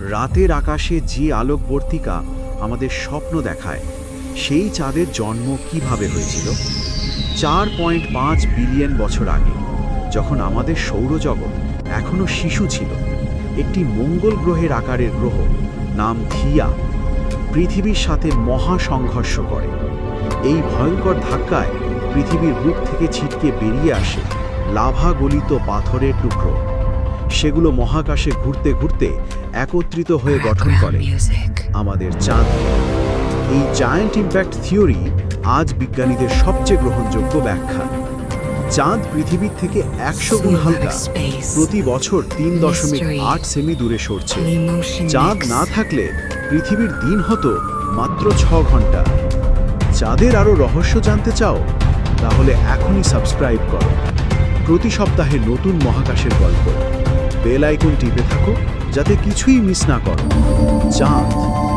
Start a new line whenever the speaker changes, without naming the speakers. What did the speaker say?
রাতের আকাশে যে আলোকবর্তিকা আমাদের স্বপ্ন দেখায়, সেই চাঁদের জন্ম কীভাবে হয়েছিল? চার পয়েন্ট পাঁচ বিলিয়ন বছর আগে, যখন আমাদের সৌরজগৎ এখনও শিশু ছিল, একটি মঙ্গল গ্রহের আকারের গ্রহ নাম থিয়া পৃথিবীর সাথে মহা সংঘর্ষ করে। এই ভয়ঙ্কর ধাক্কায় পৃথিবীর বুক থেকে ছিটকে বেরিয়ে আসে লাভা গলিত পাথরের টুকরো। সেগুলো মহাকাশে ঘুরতে ঘুরতে একত্রিত হয়ে গঠন করে। আমাদের চাঁদ। এই জায়ান্ট ইম্প্যাক্ট থিওরি আজ বিজ্ঞানীদের সবচেয়ে গ্রহণযোগ্য ব্যাখ্যা। চাঁদ পৃথিবীর থেকে একশো গুণ হালকা প্রতি বছর তিন দশমিক আট সেমি দূরে সরছে। চাঁদ না থাকলে পৃথিবীর দিন হতো মাত্র ছ ঘণ্টা। চাঁদের আরও রহস্য জানতে চাও? তাহলে এখনই সাবস্ক্রাইব করো। প্রতি সপ্তাহে নতুন মহাকাশের গল্প। বেল আইকন টিপে থাকো যাতে কিছুই মিস না করো। চাঁদ।